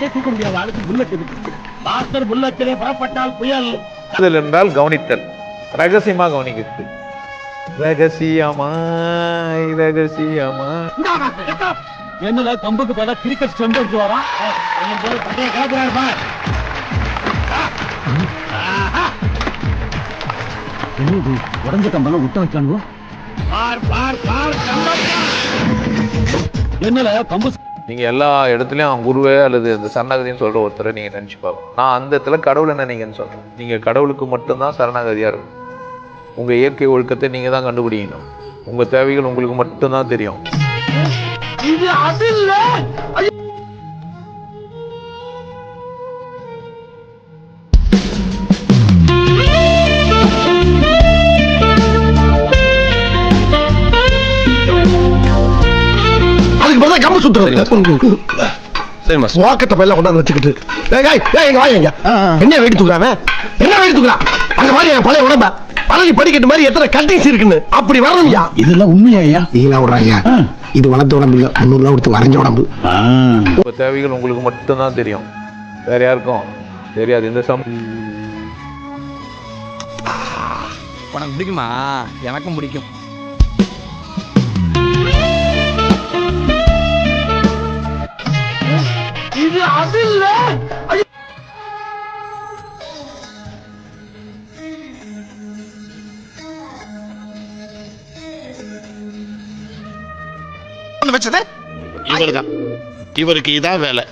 புல்லட்டே தூக்க முடியாது ஆளுக்கு புல்லட் இருக்கு மாஸ்டர் புல்லட்டிலே புறப்பட்டால் புயல். காதல் என்றால் கவனித்தல். ரகசியமா கவனிக்கிறது. ரகசியமாய் up. என்னல கம்புக்கு பார்த்தா கிரிக்கெட் ஸ்டெண்ட் வச்சு வரான் என்னது உடஞ்ச கம்பெல்லாம் விட்ட வச்சானுவோ? பார் பார் பார் கம்பம் என்னல கம்பு நீங்கள் எல்லா இடத்துலயும் குருவே அல்லது அந்த சரணாகதின்னு சொல்கிற ஒருத்தரை நீங்கள் நினச்சி பார்க்கணும். நான் அந்த இடத்துல கடவுள் என்ன நீங்கன்னு சொல்றேன். நீங்கள் கடவுளுக்கு மட்டும்தான் சரணாகதியாக இருக்கும் உங்கள் இயற்கை ஒழுக்கத்தை நீங்கள் தான் கண்டுபிடிக்கணும். உங்கள் தேவைகள் உங்களுக்கு மட்டும்தான் தெரியும். கம்பு சுத்துறது சரி மாஸ்டர் வாக்கத்தை பையெல்லாம் கொண்டாந்து வச்சுக்கிட்டு. ஏய், ஏய், ஏய், இங்க வாங்க. என்ன வெயிட் தூக்குறாம என்ன வெயிட் தூக்குறான் அந்த மாதிரி என் பழைய உடம்ப. பழனி படிக்கட்டு மாதிரி எத்தனை கட்டிங்ஸ் இருக்குன்னு. அப்படி வரணும்யா இதெல்லாம் உண்மையா இதெல்லாம் விடுறாங்க? இது வளர்த்த உடம்பு இல்ல. முன்னூறுலாம் கொடுத்து வரைஞ்ச உடம்பு. உங்க தேவைகள் உங்களுக்கு மட்டும்தான் தெரியும். வேற யாருக்கும் தெரியாது. இந்த சம் உனக்கு பிடிக்குமா? எனக்கும் பிடிக்கும். வச்சது? இவருதான். இவருக்கு இதான் வேலை.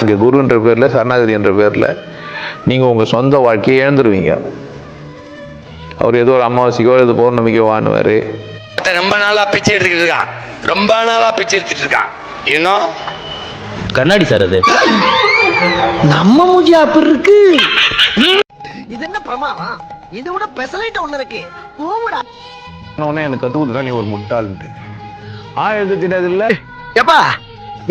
இங்க குருன்ற பேர்ல சரணாகதி என்ற பேர்ல நீங்க உங்க சொந்த வாழ்க்கையை இழந்துருவீங்க. அவர் ஏதோ ஒரு அமாவாசைக்கோ ஏதோ பௌர்ணமிக்கோ வாணுவாரு ரொம்ப நாளா பிச்சை எடுத்துக்கிட்டு இருக்கான். ரொம்ப நாளா பிச்சை எடுத்துட்டு இருக்கான். இன்னும் கண்ணாடி சார் அது. நம்ம மூஞ்சி அப்படி இருக்கு. இது என்ன பிரமாதம்? இதை விட பெசலைட் ஒண்ணு இருக்கு. போவுடா உடனே எனக்கு கத்துக்குதுதான் நீ ஒரு முட்டாள்ன்ட்டு. ஆயிரத்தி தெரியாது இல்ல ஏப்பா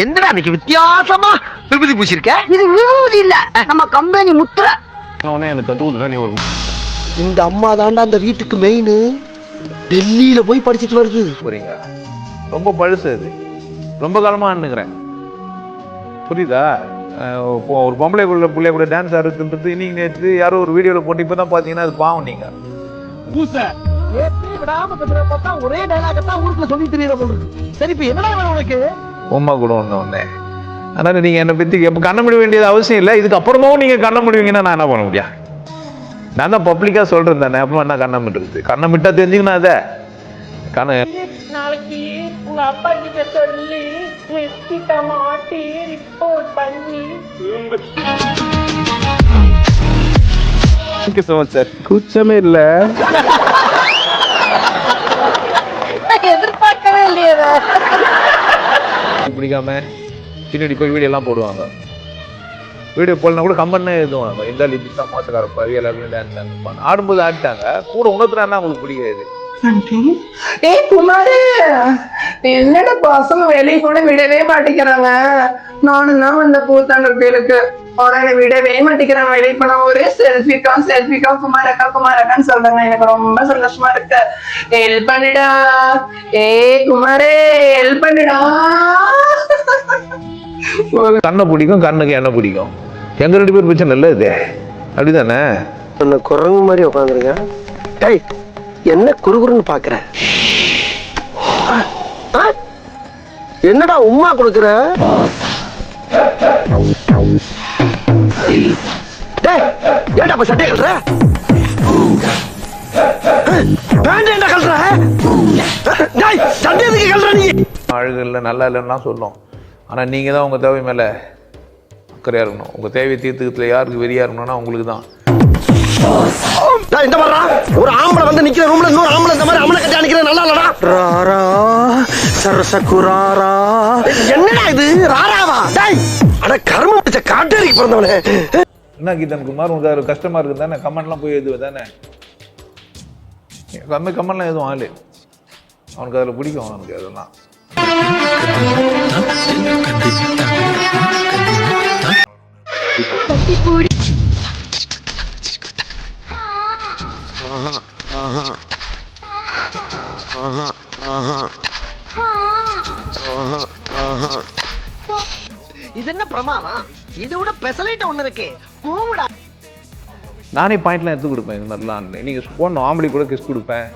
என்னடா இன்னைக்கு வித்தியாசமா விபூதி பூசிருக்க? இது விபூதி இல்ல நம்ம கம்பெனி முத்திர. உடனே எனக்கு கத்துக்குதுதான் நீ ஒரு இந்த அம்மா தாண்டா அந்த வீட்டுக்கு மெயின் டெல்லியில போய் படிச்சிட்டு வருது. போறீங்க ரொம்ப பழுசு அது. ரொம்ப காலமா அண்ணுக்கிறேன் புரியுதா? ஒரு பொம்பளை கூட பிள்ளைய கூட டான்ஸ் ஆடுறதுன்றது இன்னைக்கு நேற்று யாரோ ஒரு வீடியோவில் போட்டு இப்போ தான் பார்த்தீங்கன்னா அது பாவம் நீங்க. பூச. ஏத்தி விடாம கத்துற பார்த்தா ஒரே டைலாக தான் ஊருக்குள்ள சொல்லி தெரியற போல சரி இப்ப என்னடா உனக்கு? உமா கூட ஒன்று அதனால நீங்கள் என்னை பற்றி எப்போ கண்ண முடிய வேண்டியது அவசியம் இல்லை. இதுக்கு அப்புறமாவும் நீங்கள் கண்ண முடிவீங்கன்னா நான் என்ன பண்ண முடியும்? நான் தான் பப்ளிக்காக சொல்கிறேன் தானே. அப்புறமா என்ன கண்ணம் விட்டுருது கண்ணம் விட்டா தெரிஞ்சுக்கணும் அதை. கண்ண நாளைக்கு உங்க அப்பா கிட்ட சொல்லி கிட்ட மாட்டி ரிப்போர்ட் பண்ணி. Thank you so much sir கூச்சமே இல்லை. எதிர்பார்க்கவே இல்லையே. பிடிக்காம பின்னாடி போய் வீடியோ எல்லாம் போடுவாங்க. வீடியோ போடலாம் கூட கம்மன்னு எழுதுவாங்க இந்த லிபி தான் மோசக்கார பாவி எல்லாருமே டான்ஸ் டான்ஸ் ஆடும்போது ஆடிட்டாங்க. கூட உணர்த்துறான்னா அவங்களுக்கு பிடிக்காது. ஏய் குமாரு என்னடா பசங்க வெளியே கூட விடவே மாட்டேங்கிறாங்க? நானும் தான் வந்த பூத்தாண்ட பேருக்கு ஆனா என்னை விடவே மாட்டேங்கிறாங்க. வெளியே போனா ஒரே செல்ஃபிக்கா செல்ஃபிக்கா குமாரக்கா குமாரக்கான்னு சொல்றாங்க. எனக்கு ரொம்ப சந்தோஷமா இருக்கு. ஹெல்ப் பண்ணுடா. ஏய் குமாரே ஹெல்ப் பண்ணுடா. கண்ணை பிடிக்கும் கண்ணுக்கு என்ன பிடிக்கும். எங்க ரெண்டு பேர் பிரச்சனை இல்லை இது. அப்படிதானே? அந்த குரங்கு மாதிரி உட்காந்துருக்கேன் என்ன குறுகுறுன்னு பாக்குற? என்னடா உம்மா கொடுக்குற? டேய் ஏன்டா அப்ப சட்டை கட்டுற பேண்ட் என்ன கல்ற டேய் சட்டை எதுக்கு கழுற நீ? அழகு இல்லை நல்லா இல்லைன்னா சொல்லும். ஆனா நீங்க தான் உங்க தேவை மேல அக்கறையா இருக்கணும். உங்க தேவை தீர்த்துக்கிறதுல யாருக்கு வெறியா இருக்கணும்னா உங்களுக்கு தான் இந்த மாதிரிடா ஒரு ஆம்பளை வந்து நிக்கிற ரூம்ல இன்னொரு ஆம்பளை இந்த மாதிரி அமலை கட்டி அடிக்கிற நல்லா இல்லடா. ராரா சரசகுராரா என்னடா இது? ராராவா? டேய் அட கர்மம் பிடிச்ச பிறந்தவனே. என்ன கீதன் குமார் உங்களுக்கு கஷ்டமா இருக்கு தானே? கமெண்ட்லாம் போய் எழுதுவ தானே? கம்மி கமெண்ட்லாம் எதுவும் ஆளு அவனுக்கு அதில் பிடிக்கும் அவனுக்கு அதெல்லாம். பிரமாதம்? இதை விட பெசலைட் ஒண்ணு இருக்கு. கூவிடா நானே பாயிண்ட்லாம் எடுத்து கொடுப்பேன் இந்த மாதிரிலாம். நீங்கள் போன ஆம்பளை கூட கிஸ் கொடுப்பேன்.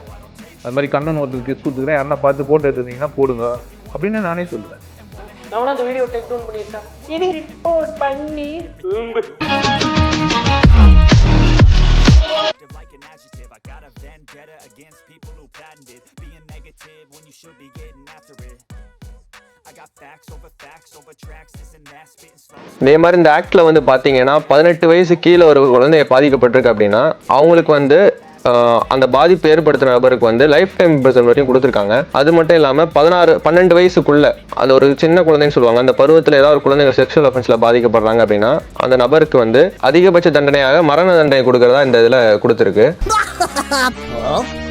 அது மாதிரி கண்ணன் ஒருத்தர் கிஸ் கொடுத்துக்கிறேன் யாரா பார்த்து போட்டோ எடுத்துருந்தீங்கன்னா போடுங்க. அப்படின்னு நானே சொல்லுவேன். நான் அந்த வீடியோ டேக் டவுன் பண்ணிருக்கேன் இனி ரிப்போர்ட் பண்ணி. like an adjective. I got a vendetta against people who patented being negative when you should be getting after it. இதே மாதிரி இந்த ஆக்டில் வந்து பார்த்தீங்கன்னா பதினெட்டு வயசு கீழே ஒரு குழந்தை பாதிக்கப்பட்டிருக்கு அப்படின்னா அவங்களுக்கு வந்து அந்த பாதிப்பு ஏற்படுத்துகிற நபருக்கு வந்து லைஃப் டைம் பிரசன் வரையும் கொடுத்துருக்காங்க. அது மட்டும் இல்லாமல் பதினாறு பன்னெண்டு வயசுக்குள்ள அந்த ஒரு சின்ன குழந்தைன்னு சொல்லுவாங்க அந்த பருவத்தில் ஏதாவது ஒரு குழந்தைங்க செக்ஷுவல் அஃபென்ஸில் பாதிக்கப்படுறாங்க அப்படின்னா அந்த நபருக்கு வந்து அதிகபட்ச தண்டனையாக மரண தண்டனை கொடுக்கறதா இந்த இதில் கொடுத்துருக்கு.